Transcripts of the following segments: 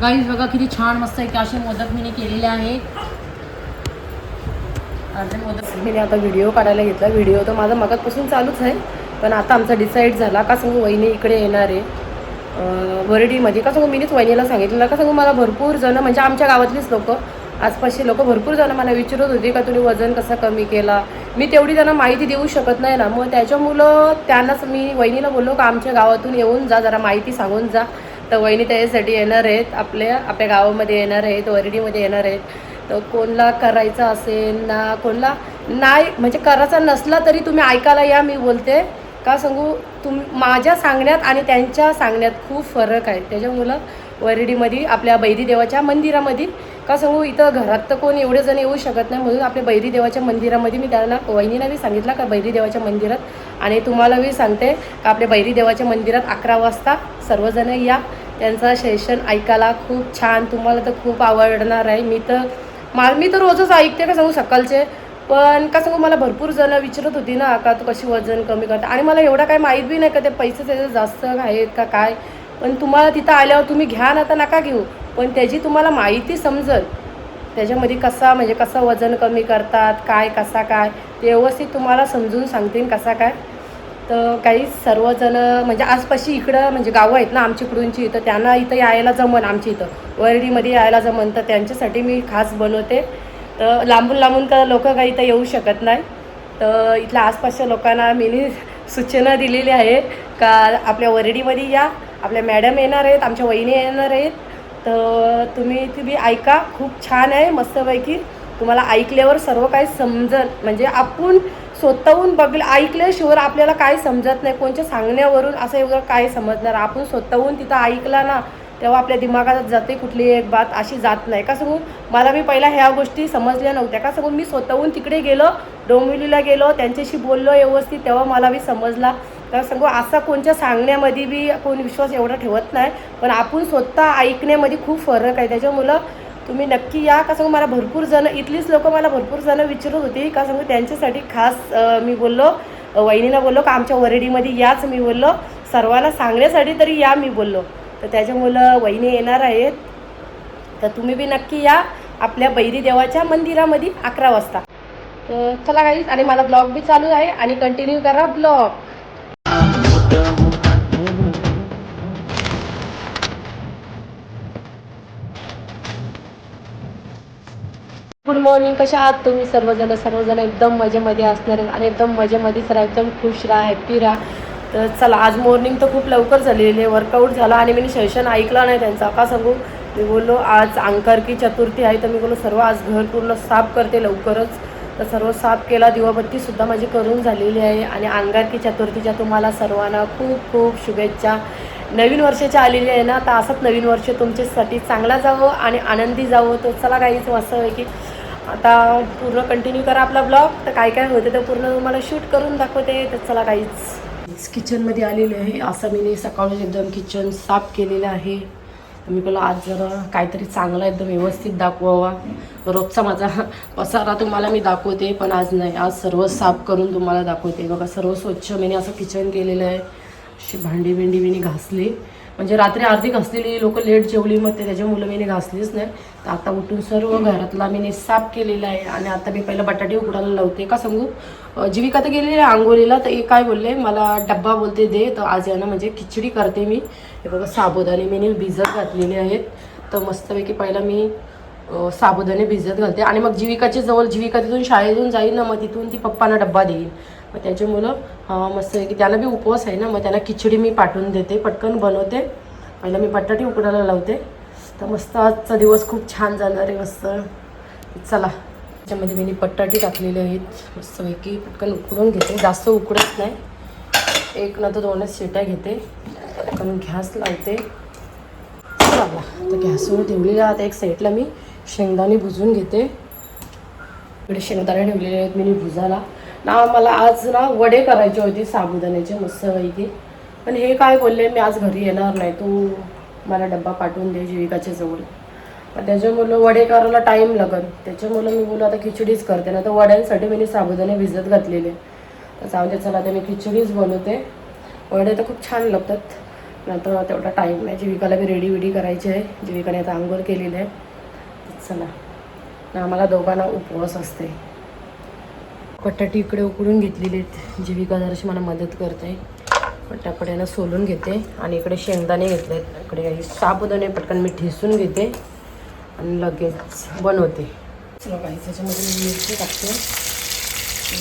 Guys बघा किती छान मस्त आहे. की असे मोदक मी केलेले आहे. अर्धे मोदक. मी आता व्हिडिओ काढायला घेतला. व्हिडिओ तर माझा मगातपासून चालूच आहे. पण आता आमचा डिसाईड झाला. का सांगू वहिनी इकडे येणार आहे. वरडीमध्ये. का सांगू मीच वहिनीला सांगितलं का सांगू मला भरपूर जण म्हणजे आमच्या गावातलीच लोक आसपासचे लोक भरपूर जण मला विचारत होते का तुम्ही वजन कसं कमी केला? मी तेवढी त्यांना माहिती देऊ शकत नाही ना. मग त्याच्यामुळं त्यांनाच मी वहिनीला बोललो का आमच्या गावातून येऊन जा जरा माहिती सांगून जा. तर वहिनी त्याच्यासाठी येणार आहेत. आपल्या आपल्या गावामध्ये येणार आहेत वरडीमध्ये येणार आहेत. तर कोणला करायचं असेल ना कोणला? नाही म्हणजे करायचा नसला तरी तुम्ही ऐकायला या मी बोलते. का सांगू? तुम माझ्या सांगण्यात आणि त्यांच्या सांगण्यात खूप फरक आहे. त्याच्यामुळं वरडीमध्ये आपल्या बैरी देवाच्या मंदिरामध्ये. का सांगू इथं घरात तर कोण एवढे जण येऊ शकत नाही म्हणून आपल्या बैरी देवाच्या मंदिरामध्ये मी त्यांना वहिनीला बी सांगितलं का बैरी देवाच्या मंदिरात. आणि तुम्हाला मी सांगते का आपल्या बैरी देवाच्या मंदिरात अकरा वाजता सर्वजण या. त्यांचं सेशन ऐकायला खूप छान तुम्हाला तर खूप आवडणार आहे. मी तर मा मी तर रोजच ऐकते का सांगू सकाळचे. पण का सांगू मला भरपूर जण विचारत होती ना का तू कशी वजन कमी करता? आणि मला एवढं काय माहीत बी नाही का ते पैसे त्याचे जास्त आहेत का काय? पण तुम्हाला तिथं आल्यावर तुम्ही घ्या ना तर नका घेऊ. पण त्याची तुम्हाला माहिती समजल. त्याच्यामध्ये कसा म्हणजे कसं वजन कमी करतात काय कसा काय ते व्यवस्थित तुम्हाला समजून सांगतील कसा काय. तर काही सर्वजण म्हणजे आसपासची इकडं म्हणजे गावं आहेत ना आमच्याकडूनची तर त्यांना इथं यायला जमन आमच्या इथं. वरडीमध्ये यायला जमन तर त्यांच्यासाठी मी खास बनवते. तर लांबून लांबून तर लोक काही इथं येऊ शकत नाही. तर इथल्या आसपासच्या लोकांना मी सूचना दिलेली आहे का आपल्या वरडीमध्ये या. आपल्या मॅडम येणार आहेत आमच्या वहिनी येणार आहेत. तर तुम्ही तुम्ही ऐका खूप छान आहे मस्तपैकी. तुम्हाला ऐकल्यावर सर्व काही समजल. म्हणजे आपण स्वतःहून बघलं ऐकल्याशिवाय आपल्याला काय समजत नाही. कोणच्या सांगण्यावरून असं एवढं काय समजणार. आपण स्वतःहून तिथं ऐकला ना तेव्हा आपल्या दिमागात जाते कुठली एक बात अशी जात नाही. का सांगू हो, मला मी पहिला ह्या गोष्टी समजल्या नव्हत्या. का सांगू हो, मी स्वतःहून तिकडे गेलो डोंबिवलीला गेलो त्यांच्याशी बोललो व्यवस्थित तेव्हा मला मी समजला. तर सांगू असा कोणच्या सांगण्यामध्ये बी कोण विश्वास एवढा ठेवत नाही पण आपण स्वतः ऐकण्यामध्ये खूप फरक आहे. त्याच्यामुळं तुम्ही नक्की या. का सांगू मला भरपूर जण इथलीच लोक मला भरपूर जण विचारत होती. का सांगू त्यांच्यासाठी खास मी बोललो वहिनीला बोललो का आमच्या वरडीमध्ये याच मी बोललो सर्वांना सांगण्यासाठी तरी या मी बोललो. तर त्याच्यामुळं वहिनी येणार आहेत. तर तुम्ही बी नक्की या आपल्या बैरी देवाच्या मंदिरामध्ये अकरा वाजता. तर चला काहीच आणि मला ब्लॉग बी चालू आहे. आणि कंटिन्यू करा ब्लॉग. गुड मॉर्निंग कशा आहात तुम्ही सर्वजण? सर्वजण एकदम मजेमध्ये असणार आहेत आणि एकदम मजेमध्येच राहा एकदम खुश राहा हॅप्पी राहा. तर चला आज मॉर्निंग तर खूप लवकर झालेली आहे वर्कआउट झाला आणि मी सेशन ऐकला नाही त्यांचा. का सांगू? मी बोललो आज अंकारकी चतुर्थी आहे तर मी बोललो सर्व आज घर पूर्ण साफ करते लवकरच. तर सर्व साफ केला दिवाबत्तीसुद्धा माझी करून झालेली आहे. आणि अंगारकी चतुर्थीच्या तुम्हाला सर्वांना खूप खूप शुभेच्छा. नवीन वर्षाच्या आलेली आहे ना तर असंच नवीन वर्ष तुमच्यासाठी चांगला जावं आणि आनंदी जावं. तर चला काहीच असं आहे की आता पूर्ण कंटिन्यू करा आपला ब्लॉग तर काय काय होते तर पूर्ण तुम्हाला शूट करून दाखवते. तर चला काहीच किचनमध्ये आलेले आहे. असं मी सकाळून एकदम किचन साफ केलेलं आहे. मी बोला आज जरा काहीतरी चांगलं एकदम व्यवस्थित दाखवावा. रोजचा माझा पसारा तुम्हाला मी दाखवते पण आज नाही. आज सर्व साफ करून तुम्हाला दाखवते. बघा सर्व स्वच्छ मी असं किचन केलेलं आहे. अशी भांडी बिंडी मी घासली. म्हणजे रात्री अर्धी घासलेली लोक लेट जेवली मग ते त्याच्यामुळं मी घासलीच नाही. तर आता उठून सर्व घरातला मी साफ केलेला आहे. आणि आता मी पहिला बटाटे उकडायला लावते. का सांगू? जीविका तर गेलेली आहे आंघोळीला. तर एक काय बोलले? मला डब्बा बोलते दे. तर आज यानं म्हणजे खिचडी करते मी. हे बघा साबुदाणे मी भिजत घातलेले आहेत. तर मस्तपैकी पहिला मी साबुदाणे भिजत घालते. आणि मग जीविकाच्या जवळ जीविका तिथून शाळेतून जाईल ना मग तिथून ती पप्पांना डब्बा देईल मग त्याच्यामुळं अं, मस्त की त्याला बी उपवास आहे ना मग त्याला खिचडी मी पाठवून देते पटकन बनवते. पहिला मी बटाटी उकडायला लावते. तर मस्त आजचा दिवस खूप छान जाणार आहे मस्त. चला. त्याच्यामध्ये मी बटाटी टाकलेले आहेत मस्तपैकी पटकन उकडून घेते. जास्त उकडत नाही. एक ना तर दोनच शिट्या घेते. पटकन गॅस लावते. चला. तर गॅसवर ठेवलेला आता एक साईडला मी शेंगदाणे भुजून घेते. इकडे शेंगदाणे ठेवलेले आहेत मी भुजाला ना मला आज ना वडे करायचे होते साबुदाण्याचे मस्तपैकी पण हे काय बोलले मी आज घरी येणार नाही तू मला डब्बा पाठवून दे जीविकाच्या जवळ. पण त्याच्यामुळं वडे करायला टाईम लागल. त्याच्यामुळं मी बोलू आता खिचडीच करते. ना तर वड्यांसाठी मी साबुदाणे भिजत घातलेले. तर जाऊ दे चला आता मी खिचडीच बनवते. वडे तर खूप छान लागतात. नंतर तेवढा टाईम नाही. जीविकाला बी रेडी विडी करायची आहे. जीविकाने आता आंघोळ केलेली आहे. चला. ना आम्हाला दोघांना उपवास असते. बटाटे इकडे उकडून घेतलेले आहेत. जीविका जराशी मला मदत करते. पटापट्यानं सोलून घेते आणि इकडे शेंगदाणे घेतले इकडे काही साबुदाणे पटकन मी ठेसून घेते आणि लगेच बनवते. चला काही त्याच्यामध्ये मी मिरची टाकते.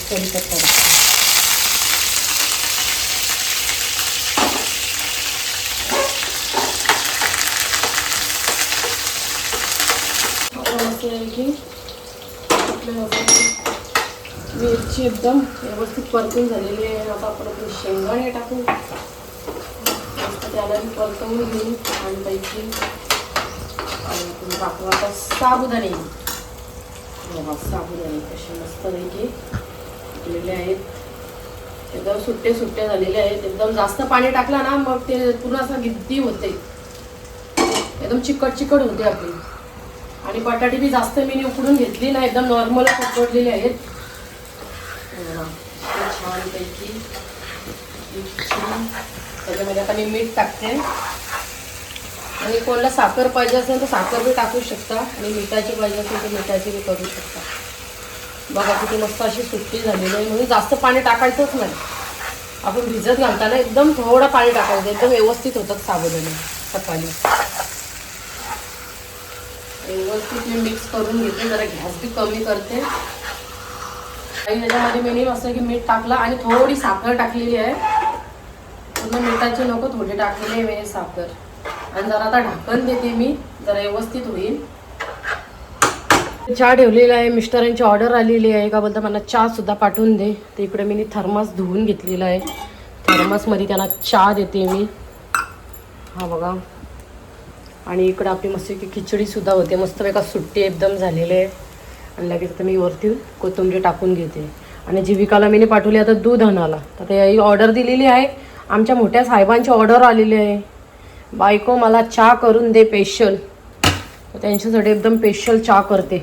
कढीपत्ता टाकते आता असं आहे की आपलं असं मिरची एकदम व्यवस्थित परतून झालेली आहे. आता आपण आपले शेंगदाणे टाकू. त्याला मी परतवून घेऊ आणि पैकी आणि आपण टाकू आता साबुदाणे. साबुदाणे कसे मस्त पैकी टाकलेले आहेत. एकदम सुट्टे सुट्टे झालेले आहेत. एकदम जास्त पाणी टाकलं ना मग ते पूर्ण असं गिद्दी होते. एकदम चिकट चिकट होते आपली. आणि बटाटे बी जास्त मी उकडून घेतली ना एकदम नॉर्मल उकडलेले आहेत. छानपैकी त्याच्यामध्ये आता मी मीठ टाकते. आणि कोणाला साखर पाहिजे असेल तर साखर बी टाकू शकता आणि मिठाची पाहिजे असेल तर मिठाची बी करू शकता. बघा किती मस्त अशी सुट्टी झालेली आहे. म्हणून जास्त पाणी टाकायचंच नाही. आपण भिजत घालताना एकदम थोडं पाणी टाकायचं. एकदम व्यवस्थित होतं साबुदाणे सकाळी. व्यवस्थित मी मिक्स करून घेते. जरा गॅस बी कमी करते. आणि त्याच्यामध्ये मी असं की मीठ टाकलं आणि थोडी साखर टाकलेली आहे. पूर्ण मिठाची नको थोडी टाकलेली आहे मी साखर. आणि जरा आता ढाकण देते मी जरा व्यवस्थित होईल. चहा ठेवलेला आहे मिस्टरांची ऑर्डर आलेली आहे. का बोलता मला चहा सुद्धा पाठवून दे. तर इकडे मी थर्मास धुवून घेतलेला आहे. थर्मासमध्ये त्यांना चहा देते मी. हा बघा. आणि इकडं आपली मस्त की खिचडी सुद्धा होते. मस्त एका सुट्टी एकदम झालेली आहे. आणि लगेच आता मी वरती कोथिंबीर टाकून घेते. आणि जीविकाला मी पाठवली आता दूध आणाला तर ते ऑर्डर दिलेली आहे. आमच्या मोठ्या साहेबांची ऑर्डर आलेली आहे. बायको मला चहा करून दे स्पेशल त्यांच्यासाठी एकदम स्पेशल चहा करते.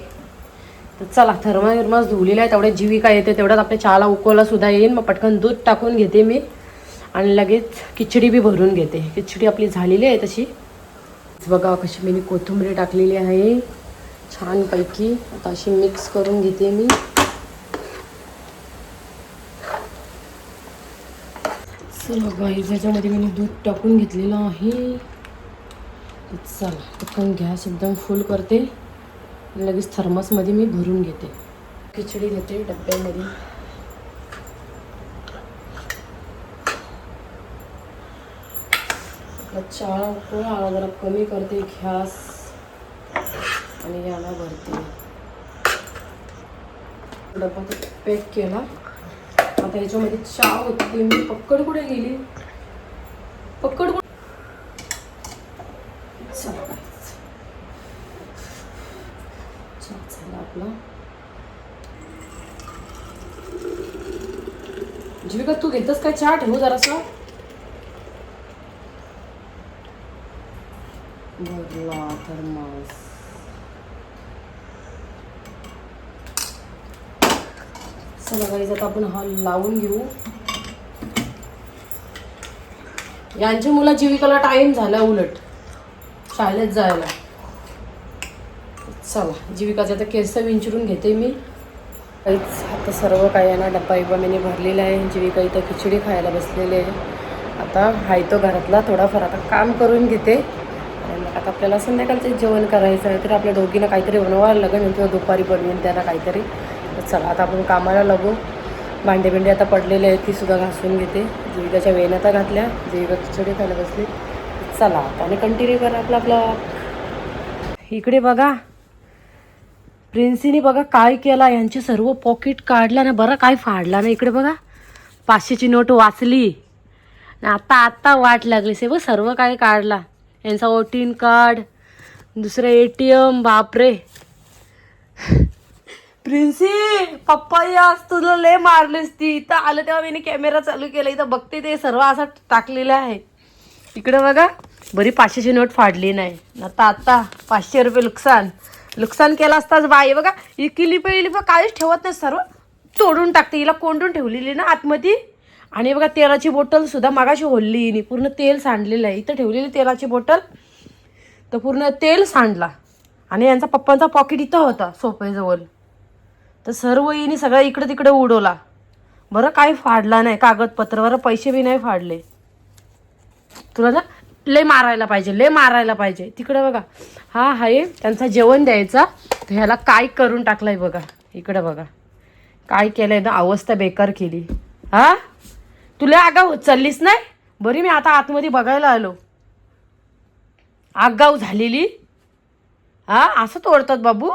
तर चला थर्मा थर्मास धुवलेला आहे तेवढ्या जीविका येते तेवढ्यात आपल्या चहाला उकळला सुद्धा येईल मग पटकन दूध टाकून घेते मी. आणि लगेच खिचडी बी भरून घेते. खिचडी आपली झालेली आहे तशी. बघा कशी मी कोथिंबीर टाकलेली आहे. छानपैकी. आता अशी मिक्स करून घेते मी. चला गाई ज्याच्यामध्ये मी दूध टाकून घेतलेलं आहे चला पटकन गॅस एकदम फुल करते. लगेच थर्मसमध्ये मी भरून घेते. खिचडी घेते डब्यामध्ये. चहा उकळ आला जरा कमी करते गॅस. आणि याला भरते डबा पॅक केला. आता याच्यामध्ये चहा होती. मी पक्कड कुठे गेली? पक्कड कुठे? झाला आपला. जीविका तू घेतस काय चहा? ठेवू जरासा भरला थर्मास चला गाईज आता आपण हा लावून घेऊ. यांच्या मुला जीविकाला टाईम झाला उलट. शाळेत जायला. चला जीविकाचे आता केस विंचरून घेते मी. काहीच आता सर्व काही यांना डब्बा इब्बा मीने भरलेला आहे. जीविका इथं खिचडी खायला बसलेले आहे. आता हाय तो घरातला थोडाफार आता काम करून घेते. आता आपल्याला संध्याकाळचं जेवण करायचं आहे तर आपल्या दोघींना काहीतरी बनवायला लागेल. किंवा दुपारी बनवून त्यांना काहीतरी. तर चला आता आपण कामाला लागू. भांडे बिंडे आता पडलेले आहेत ती सुद्धा घासून घेते. जीविकाच्या वेण आता घातल्या जीविका खिचडी खायला बसली. चला आता आणि कंटिन्यू करा आपला आपला इकडे बघा. प्रिन्सीने बघा काय केला यांचे सर्व पॉकेट काढला ना बरं काय फाडला ना इकडे बघा. पाचशेची नोट वाचली. आता आत्ता वाट लागली से बघ सर्व काय काढला. यांचा ओ टीन कार्ड दुसरं ए टी एम बापरे. प्रिन्सी पप्पा आज तुला लय मारलीस ती. इथं आलं तेव्हा मी कॅमेरा चालू केला. इथं बघते ते सर्व असं टाकलेलं आहे. इकडे बघा बरी पाचशेची नोट फाडली नाही. आता आता पाचशे रुपये नुकसान. नुकसान केलं असताच बाई. बघा ही किली पहिली काहीच ठेवत नाही. सर्व तोडून टाकते. हिला कोंडून ठेवलेली ना आतमध्ये. आणि बघा तेलाची बॉटल सुद्धा मागाशी होल्ली हिने. पूर्ण तेल सांडलेलं आहे. इथं ठेवलेली तेलाची बॉटल तर पूर्ण तेल सांडला. आणि यांचा पप्पांचा पॉकेट इथं होता सोफ्याजवळ तर सर्व हिने सगळं इकडं तिकडे उडवला. बरं काही फाडला नाही कागदपत्र बरं पैसे बी नाही फाडले. तुला ना लय मारायला पाहिजे लय मारायला पाहिजे. तिकडे बघा हा आहे त्यांचा जेवण द्यायचा. तर ह्याला काय करून टाकलंय बघा इकडं बघा. काय केलंय ना अवस्था बेकार केली. हा? तुला आगाव होत चाललीस नाही? बरी मी आता आतमध्ये बघायला आलो. आगाव झालेली. हा असं तोडतात बाबू.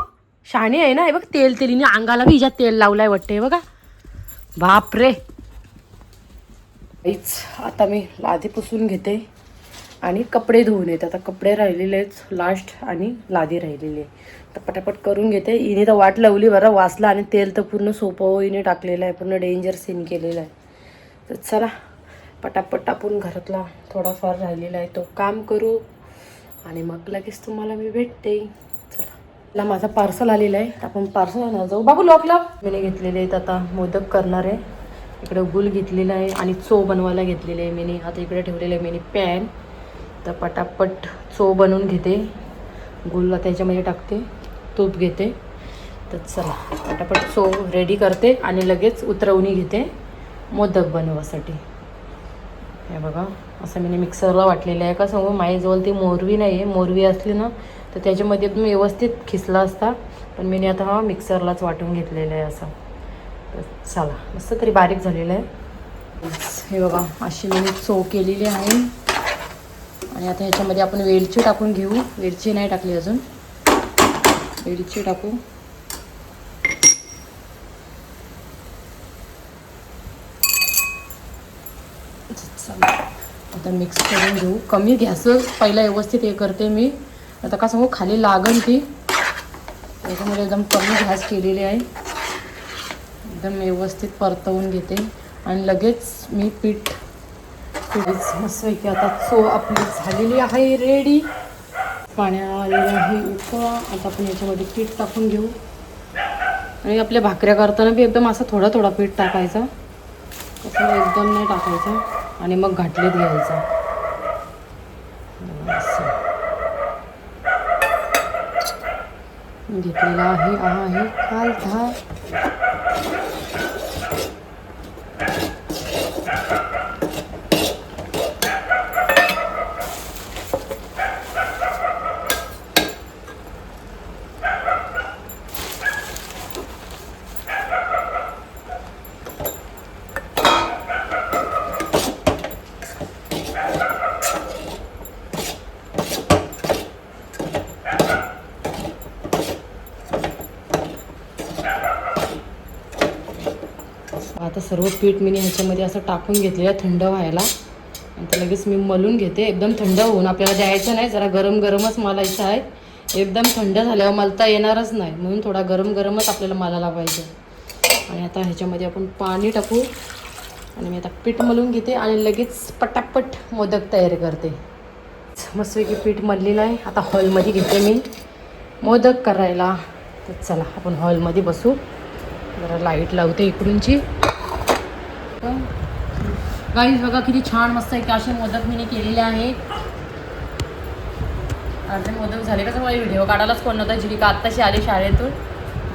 शाणी आहे ना हे बघ तेल तेलीने अंगाला बी हिच्या तेल लावलाय वाटते हे बघा. बापरे. आईच आता मी लादी पुसून घेते आणि कपडे धुवून येते. आता कपडे राहिलेलेच लास्ट आणि लादी राहिलेली आहे. तर पटापट करून घेते. इने तर वाट लावली बरं वाचला आणि तेल तर पूर्ण सोपं हिने टाकलेलं आहे पूर्ण डेंजर सीन केलेलं आहे. तर चला पटापट टाकून घरातला थोडाफार राहिलेला आहे. तो काम करू आणि मग लगेच तुम्हाला मी भेटते. मला ला माझा पार्सल आलेला आहे. आपण पार्सल आणायला जाऊ. बाबू लॉक मी घेतलेले आहेत आता. मोदक करणार. आहे इकडे गुल घेतलेला आहे आणि चो बनवायला घेतलेले आहे मी आता इकडे ठेवलेलं आहे मीने पॅन तर पटापट चो बनवून घेते. गुलला त्याच्यामध्ये टाकते. तूप घेते. तर चला पटापट चो रेडी करते आणि लगेच उतरवणी घेते. मोदक बनवासाठी. हे बघा असं मी मिक्सरला वाटलेलं आहे. का सांगू हो, माझ्याजवळ ती मोरवी नाही आहे मोरवी असली ना तर त्याच्यामध्ये एकदम व्यवस्थित खिसला असता पण मी आता हा मिक्सरलाच वाटून घेतलेला आहे असं. तर चला मस्त तरी बारीक झालेलं आहे. हे बघा अशी मी सो केलेली आहे. आणि आता ह्याच्यामध्ये आपण वेलची टाकून घेऊ. वेलची नाही टाकली अजून. वेलची टाकू. चला आता मिक्स करून घेऊ. कमी गॅस पहिला व्यवस्थित हे करते मी. आता का सांगू हो, खाली लागन ती. त्याच्यामुळे एकदम कमी घास केलेली आहे. एकदम व्यवस्थित परतवून घेते. आणि लगेच मी पीठ पीठ मस्त की आता चो आपली झालेली आहे रेडी पाण्या हे उकळा. आता आपण याच्यामध्ये पीठ टाकून घेऊ. आणि आपल्या भाकऱ्या करताना बी एकदम असा थोडा थोडा पीठ टाकायचा. असं एकदम नाही टाकायचं. आणि मग घाटलीत घ्यायचं असं. घेतलेला आहे. आहे काल दहा आता सर्व पीठ मी ह्याच्यामध्ये असं टाकून घेतलेलं आहे थंड व्हायला. आणि ते लगेच मी मलून घेते. एकदम थंड होऊन आपल्याला द्यायचं नाही. जरा गरम गरमच मालायचं आहे. एकदम थंड झाल्यावर मलता येणारच नाही. म्हणून थोडा गरम गरमच आपल्याला मालाला पाहिजे आणि आता ह्याच्यामध्ये आपण पाणी टाकू. आणि मी आता पीठ मलून घेते आणि लगेच पटापट मोदक तयार करते. मस्तपैकी पीठ मललेलं आहे. आता हॉलमध्ये घेते मी मोदक करायला. तर चला आपण हॉलमध्ये बसू. जरा लाइट लावते इकडूनची. गाईज बघा किती छान मस्त आहे. असे मोदक मी केलेले आहे अर्धे मोदक झाले कसं मला व्हिडिओ काढायलाच कोण नव्हता? जीविका आत्ताशी आली शाळेतून.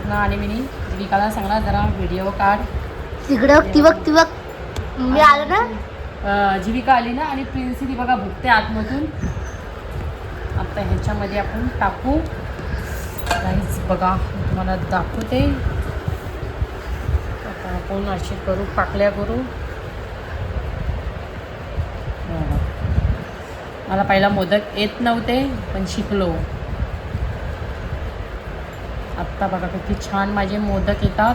ना आणि मी जीविकाला सांगणार जरा व्हिडिओ काढ. तिकडं ती बघ ती बघ. मी आलो ना? जीविका आली ना आणि प्रिन्सी ती बघा भुकते आतमधून. आता ह्याच्यामध्ये आपण टाकू. काहीच बघा तुम्हाला दाखवते. आपण अशी करू? पाकल्या करू? हो. मला पहिला मोदक येत नव्हते पण शिकलो. आत्ता बघा किती छान माझे मोदक येतात.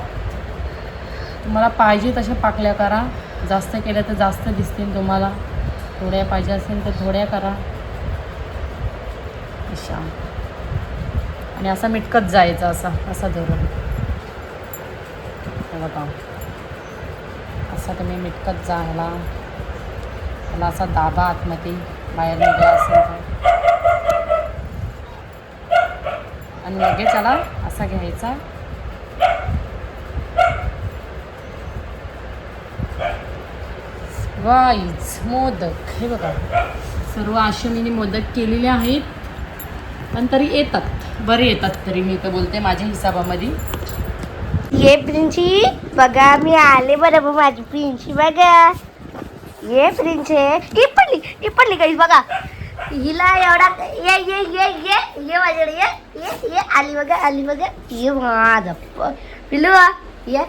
तुम्हाला पाहिजे तशा पाकल्या करा. जास्त केल्या तर जास्त दिसतील तुम्हाला. थोड्या पाहिजे असेल तर थोड्या करा. अशा. आणि असा मिटकत जायचा असा असा धरून. हे बघा असं तुम्ही मिटकत जा ह्याला त्याला असा दाबा आतमध्ये बाहेर निघाला असेल आणि लगेच त्याला असा घ्यायचा. वाईज मोदक. हे बघा. सर्व आश्रमीने मोदक केलेले आहेत. पण तरी येतात. बरे येतात तरी मी तर बोलते माझ्या हिसाबामध्ये ये प्रिन्सी बघा मी आले बरोबर माझी प्रिन्सी बघा. ये प्रिन्स आहे ती पडली ती पडली काही बघा. हिला एवढा ये ये ये ये ये माझ्याकडे ये ये ये आली बघा आली बघा. ये माझा प- पिलू ये.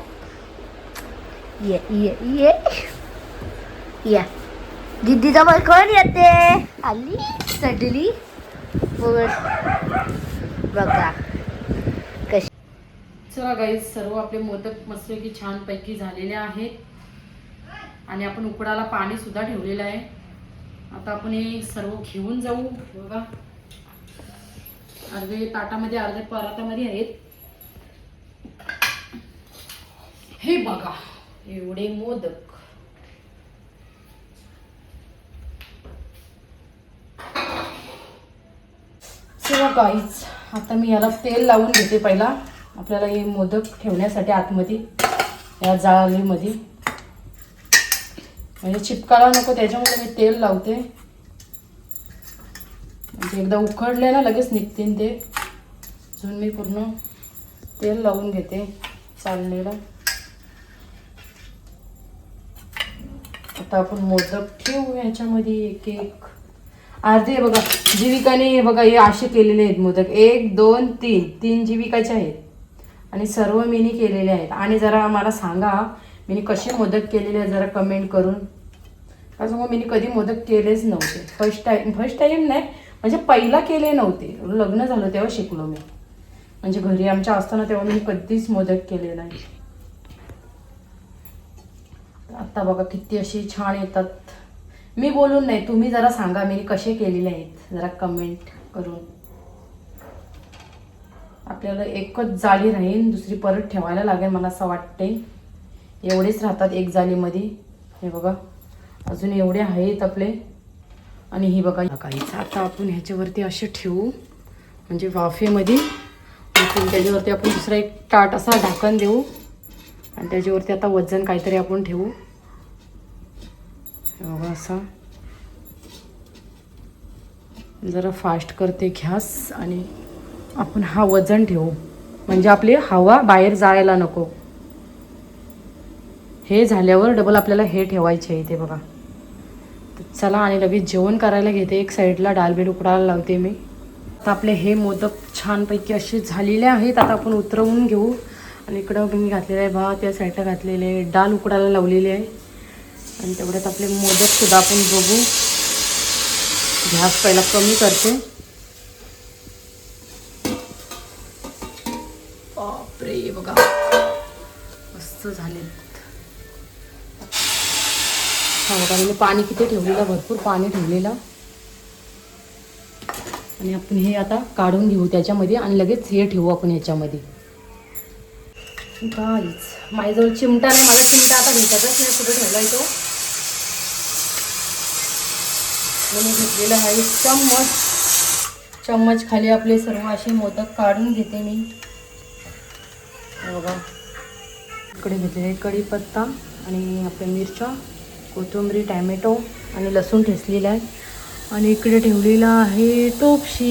ये ये ये. या. दीदीचा पण कोण येते? आली सडली. बघ बघा. चला गाईज सर्व आपले मोदक मस्तपैकी छानपैकी झालेले आहेत. आणि आपण उकडाला पाणी सुद्धा ठेवलेलं आहे. आता आपण हे सर्व घेऊन जाऊ. बघा. अर्धे ताटामध्ये अर्धे परातामध्ये आहेत. हे बघा एवढे मोदक. चला गाईज आता मी याला तेल लावून घेते पहिला. आपल्याला हे मोदक ठेवण्यासाठी आतमध्ये या जाळीमध्ये. म्हणजे चिपकायला नको त्याच्यामुळे मी तेल लावते. म्हणजे एकदा उकडले ना लगेच निघतील ते. अजून मी पूर्ण तेल लावून घेते चालणीला. आता आपण मोदक ठेवू याच्यामध्ये एक एक. अर्धे बघा जीविकाने हे बघा हे असे केलेले आहेत मोदक. एक दोन तीन. तीन जीविकाचे आहेत. आणि सर्व मीनी केलेले आहेत. आणि जरा मला सांगा मी कशी मोदक केलेली आहे जरा कमेंट करून. असं मग मी कधी मोदक केलेच नव्हते. फर्स्ट टाईम फर्स्ट टाईम नाही म्हणजे पहिला केले नव्हते. लग्न झालं तेव्हा शिकलो मी. म्हणजे घरी आमच्या असताना तेव्हा मी कधीच मोदक केले नाही. आत्ता बघा किती असे छान येतात. मी बोलून नाही तुम्ही जरा सांगा मी कसे केलेले आहेत. जरा कमेंट करून. आपल्याला एकच जाळी राहील दुसरी परत ठेवायला लागेल मला असं वाटते. एवढेच राहतात एक जाळीमध्ये. हे बघा अजून एवढे आहेत आपले. आणि ही बघा काहीच आता आपण ह्याच्यावरती असे ठेवू. म्हणजे वाफेमध्ये. त्याच्यावरती आपण दुसरा एक टाट असा ढाकण देऊ. आणि त्याच्यावरती आता वजन काहीतरी आपण ठेवू. हे बघा असा. जरा फास्ट करते घ्यास आणि आपण हा वजन ठेवू. म्हणजे आपली हवा बाहेर जायला नको. हे झाल्यावर डबल आपल्याला हे ठेवायचे आहे ते बघा. तर चला आणि लगेच जेवण करायला घेते. एक साईडला डालबीट उकडायला लावते मी. आता आपले हे मोदक छानपैकी असे झालेले आहेत. आता आपण उतरवून घेऊ. आणि इकडं मी घातलेलं आहे भात त्या साईडला घातलेले आहे. डाल उकडायला लावलेली आहे. आणि तेवढ्यात आपले मोदकसुद्धा आपण बघू. गॅस पहिला कमी करते. झालेत झाले. हा मी म्हणजे पाणी किती ठेवलेलं भरपूर पाणी ठेवलेलं. आणि आपण हे आता काढून घेऊ त्याच्यामध्ये आणि लगेच हे ठेवू आपण ह्याच्यामध्ये काहीच माझ्याजवळ चिमटा नाही मला चिमटा आता भेटतच नाही कुठं ठेवला तो? म्हणून घेतलेलं आहे चम्मच. चम्मच खाली आपले सर्व असे मोदक काढून घेते मी. बघा. इकडे घेतलेले कढीपत्ता आणि आपल्या मिरच्या कोथिंबरी टॅमॅटो आणि लसूण ठेचलेला आहे आणि इकडे ठेवलेला आहे टोपशी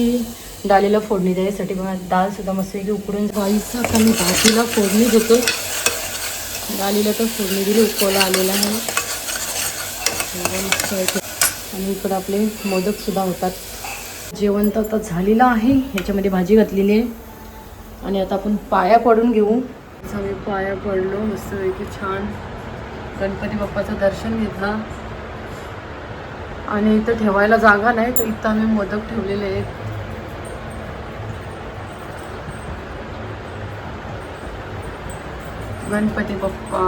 डालीला फोडणी द्यायसाठी बघा डाळसुद्धा मस्तपैकी उकडून गाईचा आता मी भाजीला फोडणी देतो. डालीला तर फोडणी दिली उकवला आलेला आहे आणि इकडं आपले मोदकसुद्धा होतात. जेवण तर आता झालेलं आहे ह्याच्यामध्ये भाजी घातलेली आहे. आणि आता आपण पाया पडून घेऊ. सगळे पाया पडलो मस्तपैकी छान. गणपती बाप्पाचं दर्शन घेतलं. आणि इथं ठेवायला जागा नाही तर इथं आम्ही मोदक ठेवलेले आहेत. गणपती बाप्पा.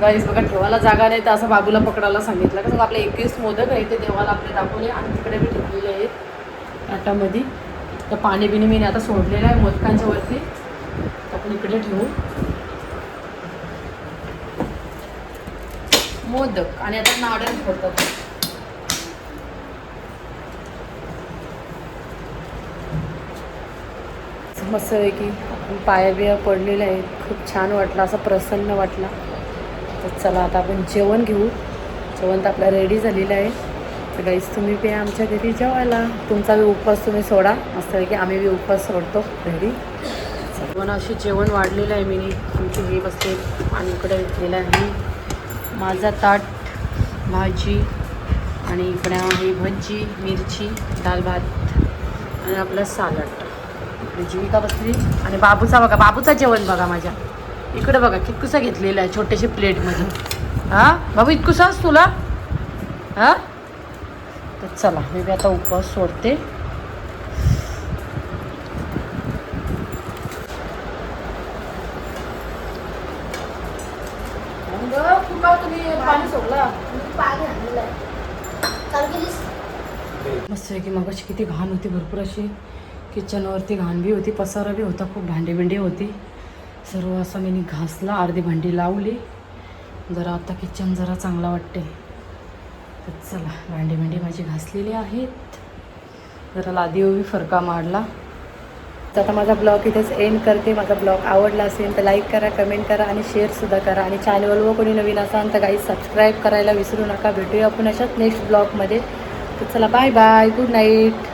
गाईस बघा ठेवायला जागा नाही तर असं बाबूला पकडायला सांगितलं. कसं आपले एकवीस मोदक आहे ते देवाला आपले दाखवले आणि तिकडे बी ठेवलेले आहेत. ताटामध्ये तर पाणी बिणी मी आता सोडलेलं आहे मोदकांच्या वरती आपण इकडे ठेवू. मोदक. आणि आता नाडण फोडतात. मस्त आहे की आपण पाया बिया पडलेल्या आहेत. खूप छान वाटलं असं प्रसन्न वाटला. तर चला आता आपण जेवण घेऊ. जेवण तर आपलं रेडी झालेलं आहे. तर गाईस तुम्ही पे आमच्या घरी जेवायला. तुमचा बी उपवास तुम्ही सोडा. असं आहे की आम्ही बी उपवास सोडतो घरी. जेवण अशी जेवण वाढलेलं आहे मी तुमची हे बसते. आणि इकडे घेतलेलं आहे माझा ताट भाजी आणि इकडे आहे भजी मिरची दाल भात आणि आपलं सालड जीविका बसली. आणि बाबूचा बघा बाबूचा जेवण बघा माझ्या. इकडे बघा कितकुसा घेतलेला आहे छोट्याशा प्लेटमध्ये हां? बाबू इतकुसाच तुला? हां? तर चला मी बी आता उपवास सोडते. मस्त आहे की मग अशी किती घाण होती भरपूर अशी. किचनवरती घाण बी होती पसारा बी होता खूप भांडी बिंडी होती. सर्व असं मी घासला अर्धी भांडी लावली. जरा आता किचन जरा चांगला वाटते तर चला भांडी भांडी माझी घासलेली आहेत. जरा लादीओवी फरका मारला. तर आता माझा ब्लॉग इथेच एंड करते. माझा ब्लॉग आवडला असेल तर लाईक करा कमेंट करा आणि शेअरसुद्धा करा. आणि चॅनलवर कोणी नवीन असाल तर काही सबस्क्राईब करायला विसरू नका. भेटूया आपण अशाच नेक्स्ट ब्लॉगमध्ये तर चला बाय बाय गुड नाईट